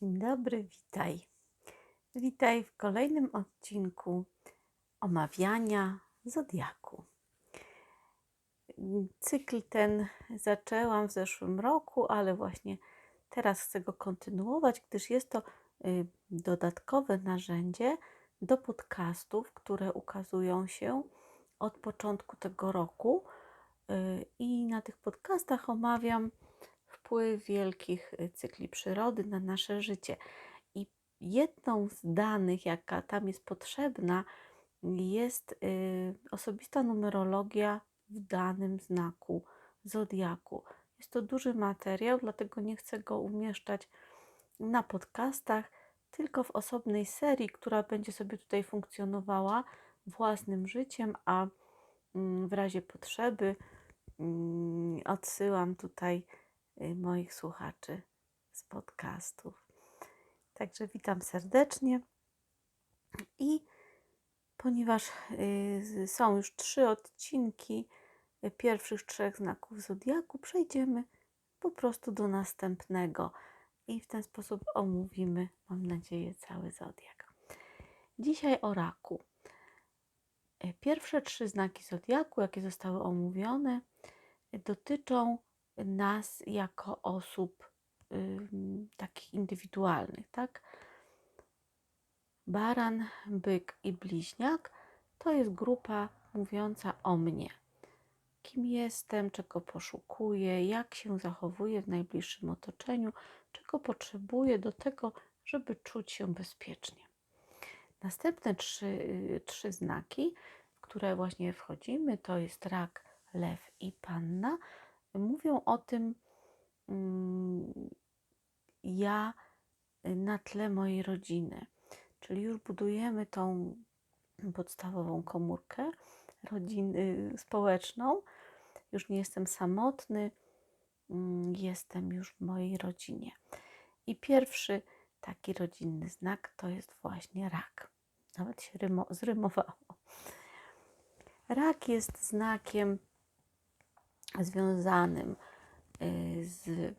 Dzień dobry, witaj. Witaj w kolejnym odcinku omawiania Zodiaku. Cykl ten zaczęłam w zeszłym roku, ale właśnie teraz chcę go kontynuować, gdyż jest to y, dodatkowe narzędzie do podcastów, które ukazują się od początku tego roku. Y, I na tych podcastach omawiam wpływ wielkich y, cykli przyrody na nasze życie. I jedną z danych, jaka tam jest potrzebna, jest y, osobista numerologia w danym znaku zodiaku. Jest to duży materiał, dlatego nie chcę go umieszczać na podcastach, tylko w osobnej serii, która będzie sobie tutaj funkcjonowała własnym życiem, a mm, w razie potrzeby mm, odsyłam tutaj moich słuchaczy z podcastów. Także witam serdecznie. I ponieważ y, są już trzy odcinki y, pierwszych trzech znaków zodiaku, przejdziemy po prostu do następnego i w ten sposób omówimy, mam nadzieję, cały zodiak. Dzisiaj o raku. Pierwsze trzy znaki zodiaku, jakie zostały omówione, dotyczą nas jako osób y, takich indywidualnych, tak? Baran, byk i bliźniak to jest grupa mówiąca o mnie. Kim jestem, czego poszukuję, jak się zachowuję w najbliższym otoczeniu, czego potrzebuję do tego, żeby czuć się bezpiecznie. Następne trzy, y, trzy znaki, w które właśnie wchodzimy, to jest rak, lew i panna mówią o tym mm, ja na tle mojej rodziny. Czyli już budujemy tą podstawową komórkę rodziny społeczną. Już nie jestem samotny, mm, jestem już w mojej rodzinie. I pierwszy taki rodzinny znak to jest właśnie rak. Nawet się zrymowało. Rak jest znakiem związanym y, z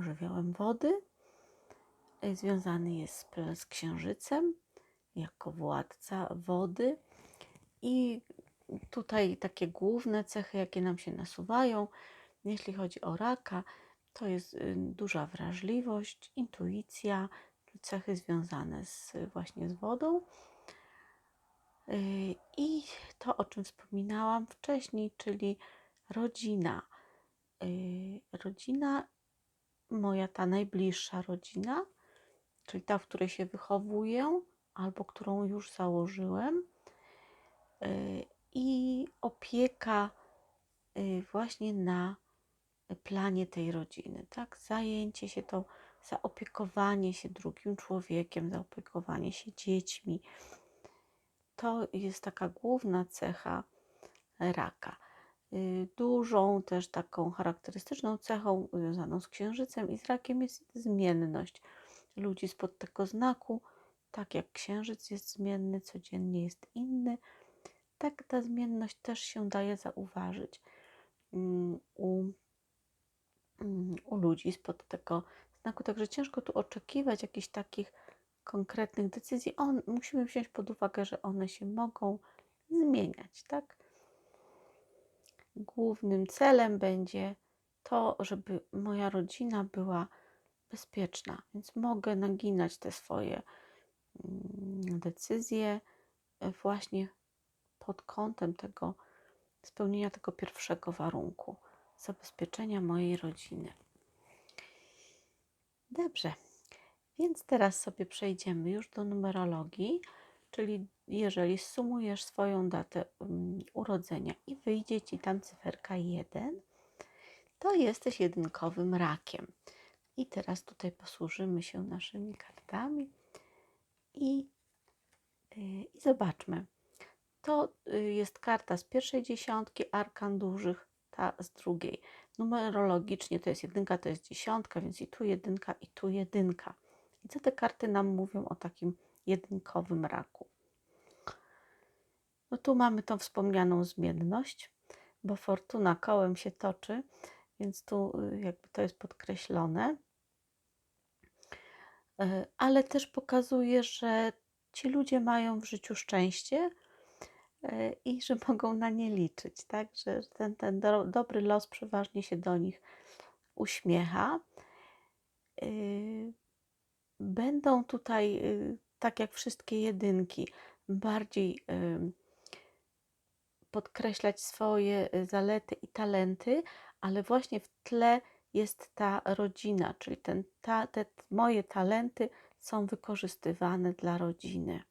żywiołem wody. Y, związany jest z księżycem jako władca wody. I tutaj takie główne cechy, jakie nam się nasuwają, jeśli chodzi o raka, to jest y, duża wrażliwość, intuicja, cechy związane z, właśnie z wodą. To, o czym wspominałam wcześniej, czyli rodzina. Rodzina, moja ta najbliższa rodzina, czyli ta, w której się wychowuję, albo którą już założyłem, i opieka właśnie na planie tej rodziny, tak? Zajęcie się tą, zaopiekowanie się drugim człowiekiem, zaopiekowanie się dziećmi, to jest taka główna cecha raka. Y, dużą też taką charakterystyczną cechą związaną z księżycem i z rakiem jest zmienność ludzi spod tego znaku. Tak jak księżyc jest zmienny, codziennie jest inny, tak ta zmienność też się daje zauważyć mm, u, mm, u ludzi spod tego znaku. Także ciężko tu oczekiwać jakichś takich konkretnych decyzji, on, musimy wziąć pod uwagę, że one się mogą zmieniać, tak? Głównym celem będzie to, żeby moja rodzina była bezpieczna, więc mogę naginać te swoje mm, decyzje właśnie pod kątem tego spełnienia tego pierwszego warunku zabezpieczenia mojej rodziny. Dobrze. Więc teraz sobie przejdziemy już do numerologii, czyli jeżeli sumujesz swoją datę um, urodzenia i wyjdzie ci tam cyferka 1, to jesteś jedynkowym rakiem. I teraz tutaj posłużymy się naszymi kartami i, yy, i zobaczmy. To y, jest karta z pierwszej dziesiątki arkan dużych, ta z drugiej. Numerologicznie to jest jedynka, to jest dziesiątka, więc i tu jedynka, i tu jedynka. I co te karty nam mówią o takim jedynkowym raku? No tu mamy tą wspomnianą zmienność, bo fortuna kołem się toczy, więc tu y, jakby to jest podkreślone. e, ale też pokazuje, że ci ludzie mają w życiu szczęście e, i że mogą na nie liczyć, tak? Że ten, ten do, dobry los przeważnie się do nich uśmiecha. Będą tutaj, y, tak jak wszystkie jedynki, bardziej podkreślać swoje y, zalety i talenty, ale właśnie w tle jest ta rodzina, czyli ten, ta, te moje talenty są wykorzystywane dla rodziny.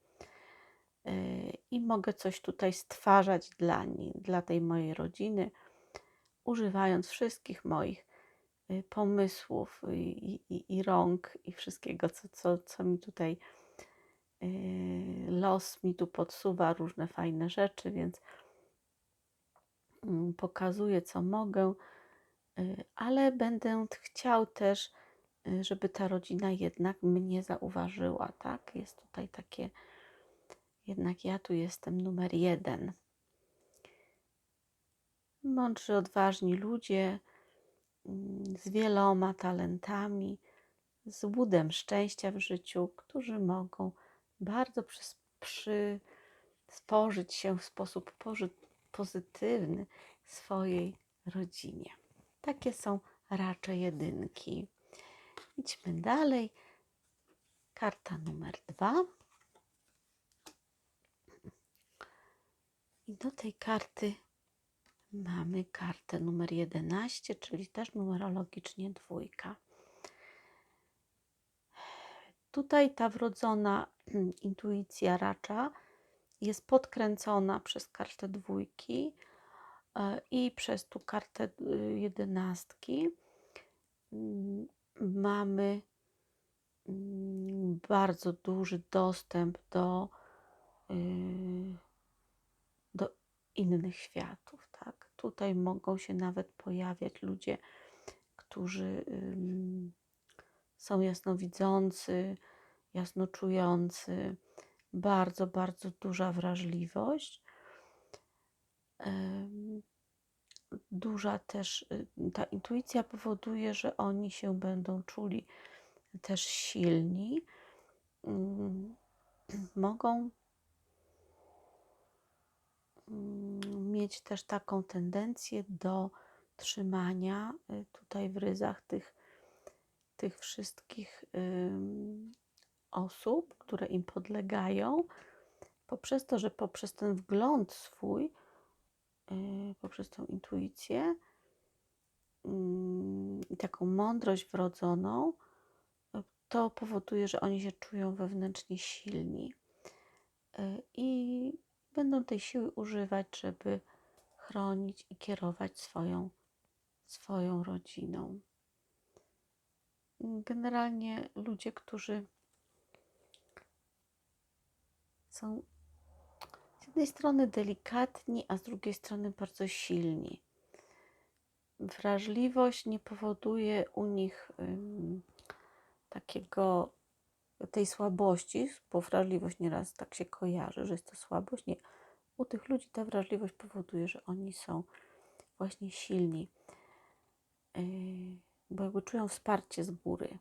I mogę coś tutaj stwarzać dla niej, dla tej mojej rodziny, używając wszystkich moich pomysłów i, i, i rąk i wszystkiego, co, co, co mi tutaj y, los mi tu podsuwa, różne fajne rzeczy, więc mm, pokazuję, co mogę, y, ale będę chciał też, żeby ta rodzina jednak mnie zauważyła, tak? Jest tutaj takie, jednak ja tu jestem numer jeden. Mądrzy, odważni ludzie, z wieloma talentami, z łudem szczęścia w życiu, którzy mogą bardzo przysporzyć się w sposób pozytywny swojej rodzinie. Takie są raczej jedynki. Idźmy dalej. Karta numer dwa. I do tej karty mamy kartę numer 11, czyli też numerologicznie dwójka. Tutaj ta wrodzona intuicja racza jest podkręcona przez kartę dwójki e, i przez tu kartę y, jedenastki. Mm, mamy mm, bardzo duży dostęp do, y, do innych światów Tutaj mogą się nawet pojawiać ludzie, którzy są jasnowidzący, jasnoczujący, bardzo, bardzo duża wrażliwość. Duża też y, ta intuicja powoduje, że oni się będą czuli też silni. Mogą mieć też taką tendencję do trzymania y, tutaj w ryzach tych, tych wszystkich osób, które im podlegają, poprzez to, że poprzez ten wgląd swój, y, poprzez tą intuicję mm, i taką mądrość wrodzoną, y, to powoduje, że oni się czują wewnętrznie silni. I będą tej siły używać, żeby chronić i kierować swoją, swoją rodziną. Generalnie ludzie, którzy są z jednej strony delikatni, a z drugiej strony bardzo silni. Wrażliwość nie powoduje u nich um, takiego tej słabości, bo wrażliwość nieraz tak się kojarzy, że jest to słabość. Nie. U tych ludzi ta wrażliwość powoduje, że oni są właśnie silni, yy, bo jakby czują wsparcie z góry.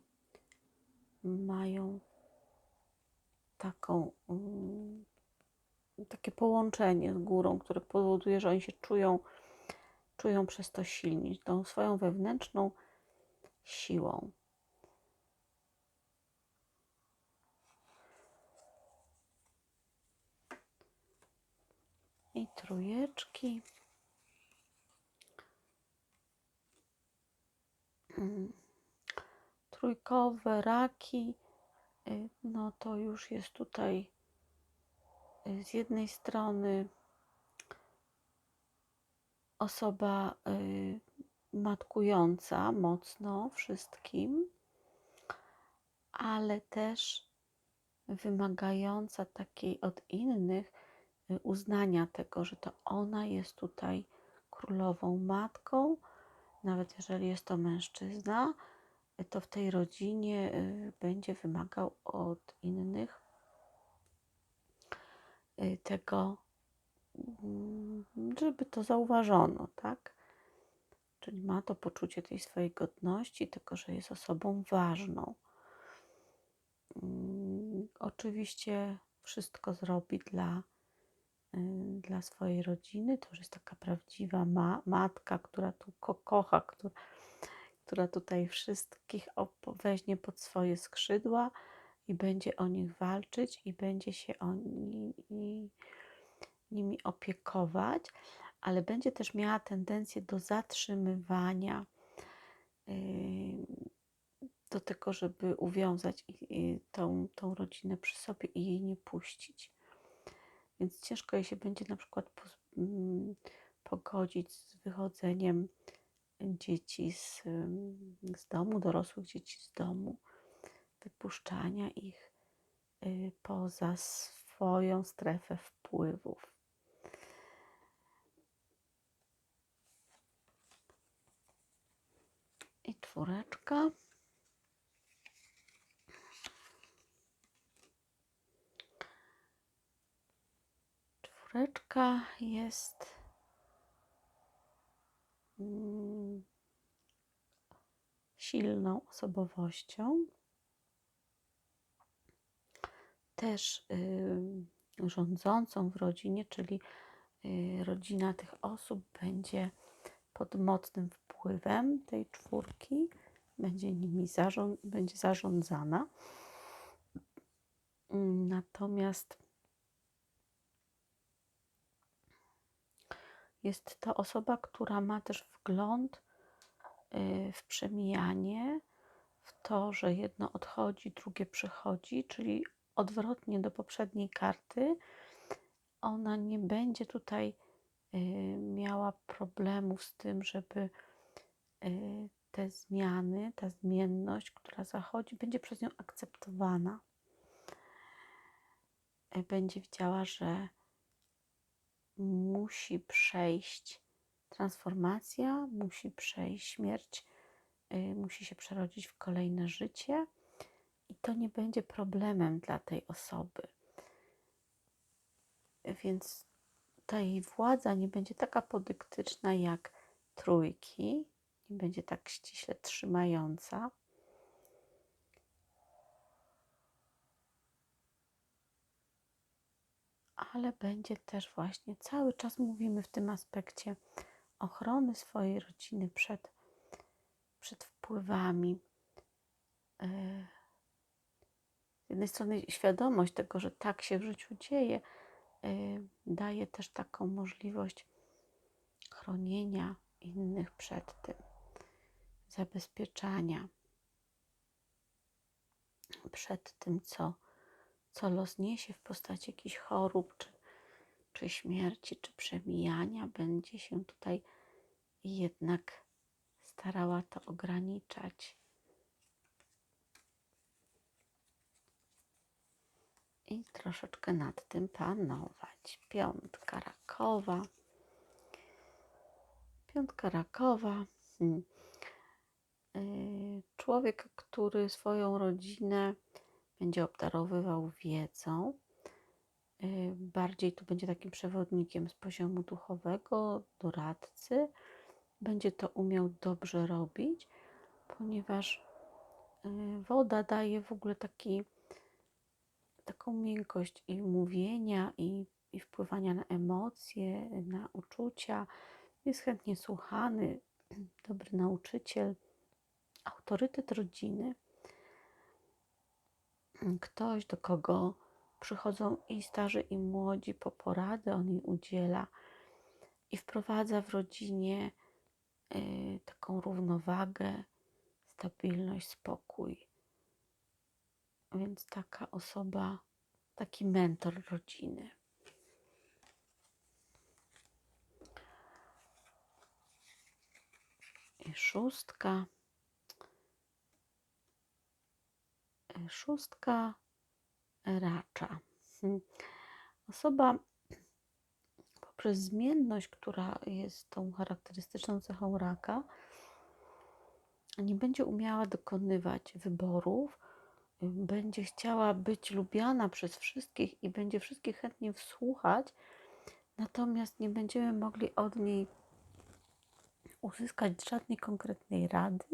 Mają taką, yy, takie połączenie z górą, które powoduje, że oni się czują, czują przez to silni, tą swoją wewnętrzną siłą. i trójeczki. Mm. Trójkowe raki, y, no to już jest tutaj y, z jednej strony osoba y, matkująca mocno wszystkim, ale też wymagająca takiej od innych uznania tego, że to ona jest tutaj królową matką, nawet jeżeli jest to mężczyzna, to w tej rodzinie y, będzie wymagał od innych y, tego, mm, żeby to zauważono, tak? Czyli ma to poczucie tej swojej godności, tylko że jest osobą ważną. mm, oczywiście wszystko zrobi dla, dla swojej rodziny. To już jest taka prawdziwa ma matka, która tu ko kocha, która, która tutaj wszystkich weźmie pod swoje skrzydła i będzie o nich walczyć i będzie się o ni nimi opiekować, ale będzie też miała tendencję do zatrzymywania, do tego, żeby uwiązać tą, tą rodzinę przy sobie i jej nie puścić. Więc ciężko jej się będzie na przykład mm, pogodzić z wychodzeniem dzieci z, z domu, dorosłych dzieci z domu, wypuszczania ich y, poza swoją strefę wpływów. I czwóreczka. Czwóreczka jest mm, silną osobowością. Też y, rządzącą w rodzinie, czyli y, rodzina tych osób będzie pod mocnym wpływem tej czwórki, będzie nimi zarząd, będzie zarządzana. Natomiast jest to osoba, która ma też wgląd y, w przemijanie, w to, że jedno odchodzi, drugie przychodzi, czyli odwrotnie do poprzedniej karty. Ona nie będzie tutaj y, miała problemów z tym, żeby y, te zmiany, ta zmienność, która zachodzi, będzie przez nią akceptowana. Będzie widziała, że musi przejść transformacja, musi przejść śmierć, y, musi się przerodzić w kolejne życie i to nie będzie problemem dla tej osoby. Więc ta jej władza nie będzie taka podyktyczna jak trójki, nie będzie tak ściśle trzymająca. Ale będzie też właśnie cały czas mówimy w tym aspekcie ochrony swojej rodziny przed, przed wpływami. E, z jednej strony świadomość tego, że tak się w życiu dzieje, e, daje też taką możliwość chronienia innych przed tym, zabezpieczania przed tym, co co los niesie w postaci jakichś chorób, czy, czy śmierci, czy przemijania, będzie się tutaj jednak starała to ograniczać. I troszeczkę nad tym panować. Piątka rakowa. Piątka rakowa. Hmm. Y, człowiek, który swoją rodzinę będzie obdarowywał wiedzą. Y, bardziej tu będzie takim przewodnikiem z poziomu duchowego, doradcy. Będzie to umiał dobrze robić, ponieważ y, woda daje w ogóle taki, taką miękkość i mówienia, i, i wpływania na emocje, na uczucia. Jest chętnie słuchany, dobry nauczyciel, autorytet rodziny ktoś, do kogo przychodzą i starzy, i młodzi po poradę, on jej udziela i wprowadza w rodzinie y, taką równowagę, stabilność, spokój. Więc taka osoba, taki mentor rodziny. I szóstka szóstka racza. Hmm. Osoba poprzez zmienność, która jest tą charakterystyczną cechą raka, nie będzie umiała dokonywać wyborów, będzie chciała być lubiana przez wszystkich i będzie wszystkich chętnie wsłuchać, natomiast nie będziemy mogli od niej uzyskać żadnej konkretnej rady,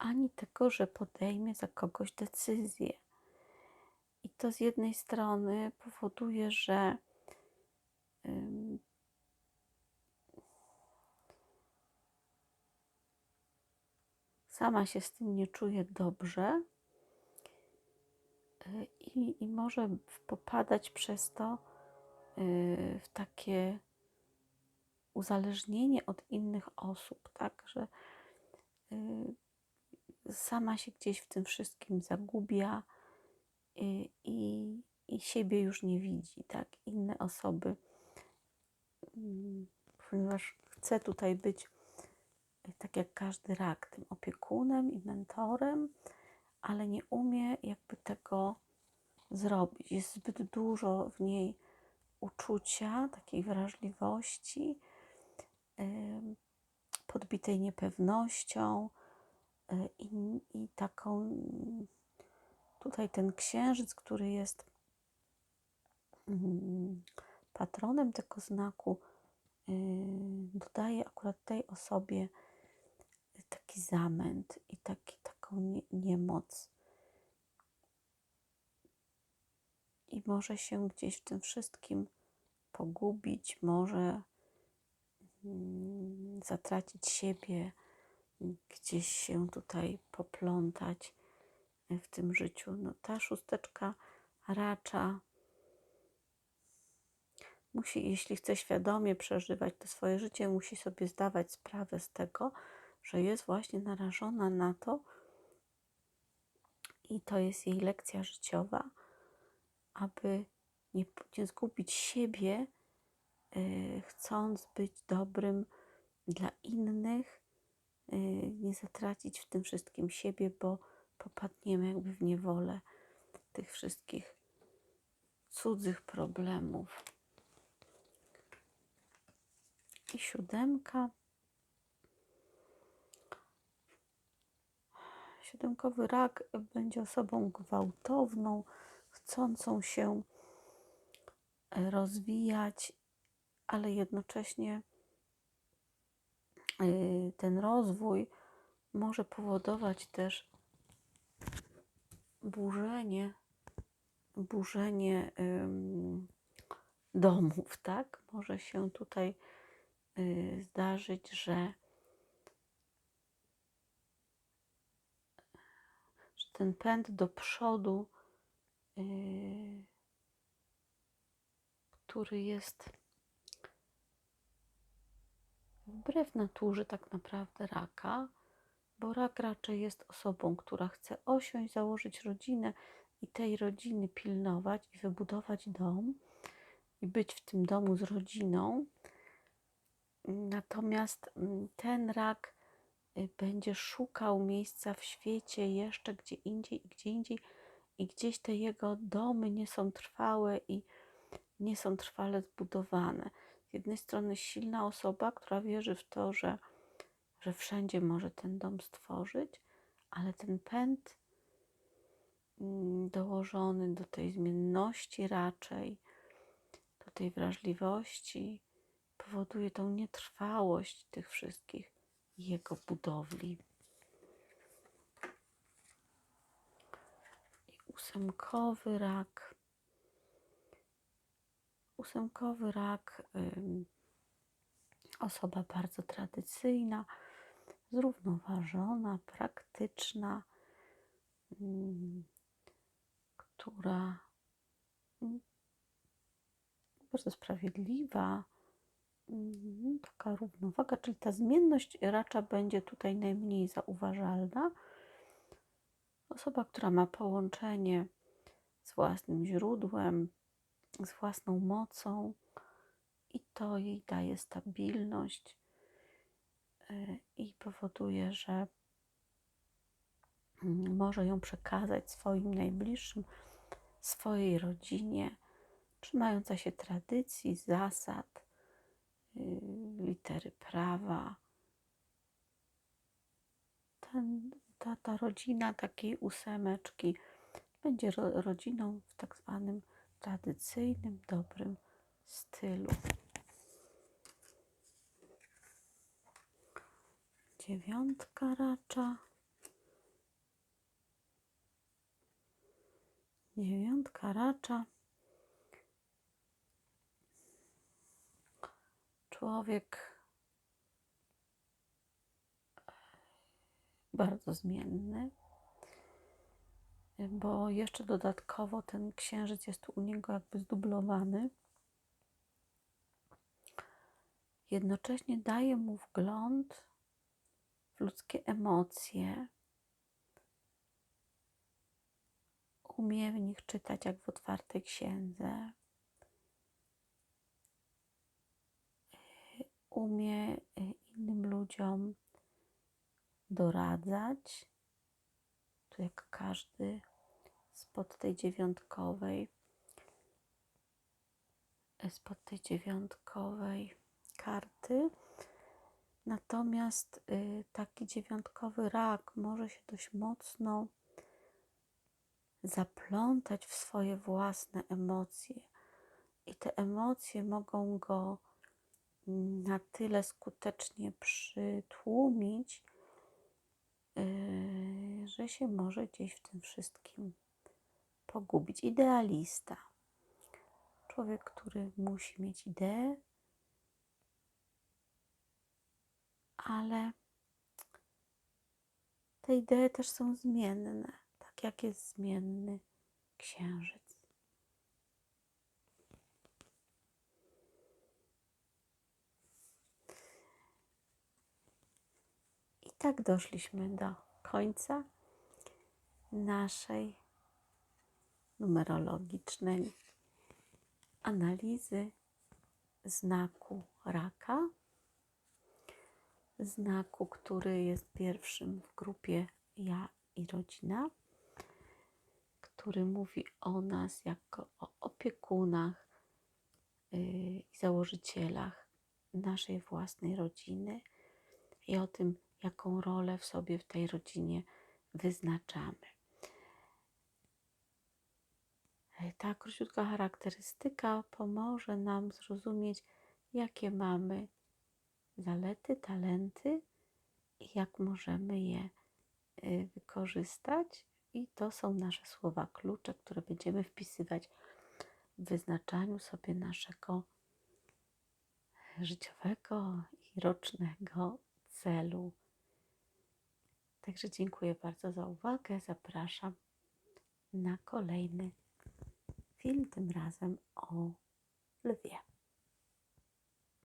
ani tego, że podejmie za kogoś decyzję. I to z jednej strony powoduje, że sama się z tym nie czuje dobrze y, i, i może popadać przez to y, w takie uzależnienie od innych osób, tak, że y, sama się gdzieś w tym wszystkim zagubia i, i, i siebie już nie widzi, tak, inne osoby, mm, ponieważ chce tutaj być y, tak jak każdy rak, tym opiekunem i mentorem, ale nie umie jakby tego zrobić. Jest zbyt dużo w niej uczucia, takiej wrażliwości, em, podbitej niepewnością y, i, i taką tutaj ten księżyc, który jest mm, patronem tego znaku, y, dodaje akurat tej osobie taki zamęt i taki, taką nie, niemoc. I może się gdzieś w tym wszystkim pogubić, może mm, zatracić siebie, gdzieś się tutaj poplątać w tym życiu. No, ta szósteczka racza musi, jeśli chce świadomie przeżywać to swoje życie, musi sobie zdawać sprawę z tego, że jest właśnie narażona na to i to jest jej lekcja życiowa, aby nie, nie zgubić siebie, yy, chcąc być dobrym dla innych, nie zatracić w tym wszystkim siebie, bo popadniemy jakby w niewolę tych wszystkich cudzych problemów. I siódemka. Siódemkowy rak będzie osobą gwałtowną, chcącą się rozwijać, ale jednocześnie y, ten rozwój może powodować też burzenie, burzenie domów, tak? Może się tutaj y, zdarzyć, że, że ten pęd do przodu, y, który jest wbrew naturze tak naprawdę raka, bo rak raczej jest osobą, która chce osiąść, założyć rodzinę i tej rodziny pilnować i wybudować dom i być w tym domu z rodziną. Natomiast mm, ten rak y, będzie szukał miejsca w świecie jeszcze gdzie indziej i gdzie indziej i gdzieś te jego domy nie są trwałe i nie są trwale zbudowane. Z jednej strony silna osoba, która wierzy w to, że, że wszędzie może ten dom stworzyć, ale ten pęd mm, dołożony do tej zmienności raczej, do tej wrażliwości, powoduje tą nietrwałość tych wszystkich jego budowli. I ósemkowy rak. Ósemkowy rak, osoba bardzo tradycyjna, zrównoważona, praktyczna, która bardzo sprawiedliwa, taka równowaga, czyli ta zmienność racza będzie tutaj najmniej zauważalna. Osoba, która ma połączenie z własnym źródłem, z własną mocą i to jej daje stabilność y, i powoduje, że mm, może ją przekazać swoim najbliższym, swojej rodzinie, trzymająca się tradycji, zasad, y, litery prawa. Ten, ta, ta rodzina takiej ósemeczki będzie ro, rodziną w tak zwanym tradycyjnym, dobrym stylu. Dziewiątka racza. Dziewiątka racza. Człowiek e, bardzo zmienny, bo jeszcze dodatkowo ten księżyc jest u niego jakby zdublowany. Jednocześnie daje mu wgląd w ludzkie emocje. Umie w nich czytać jak w otwartej księdze. Umie y, innym ludziom doradzać. Tu jak każdy spod tej dziewiątkowej, spod tej dziewiątkowej karty. Natomiast y, taki dziewiątkowy rak może się dość mocno zaplątać w swoje własne emocje. I te emocje mogą go na tyle skutecznie przytłumić, yy, że się może gdzieś w tym wszystkim pogubić. Idealista. Człowiek, który musi mieć ideę, ale te idee też są zmienne, tak jak jest zmienny księżyc. I tak doszliśmy do końca naszej numerologicznej analizy znaku raka znaku, który jest pierwszym w grupie ja i rodzina, który mówi o nas jako o opiekunach y, i założycielach naszej własnej rodziny i o tym, jaką rolę w sobie w tej rodzinie wyznaczamy. Ta króciutka charakterystyka pomoże nam zrozumieć, jakie mamy zalety, talenty i jak możemy je y, wykorzystać. I to są nasze słowa klucze, które będziemy wpisywać w wyznaczaniu sobie naszego życiowego i rocznego celu. Także dziękuję bardzo za uwagę. Zapraszam na kolejny film, tym razem o lwie.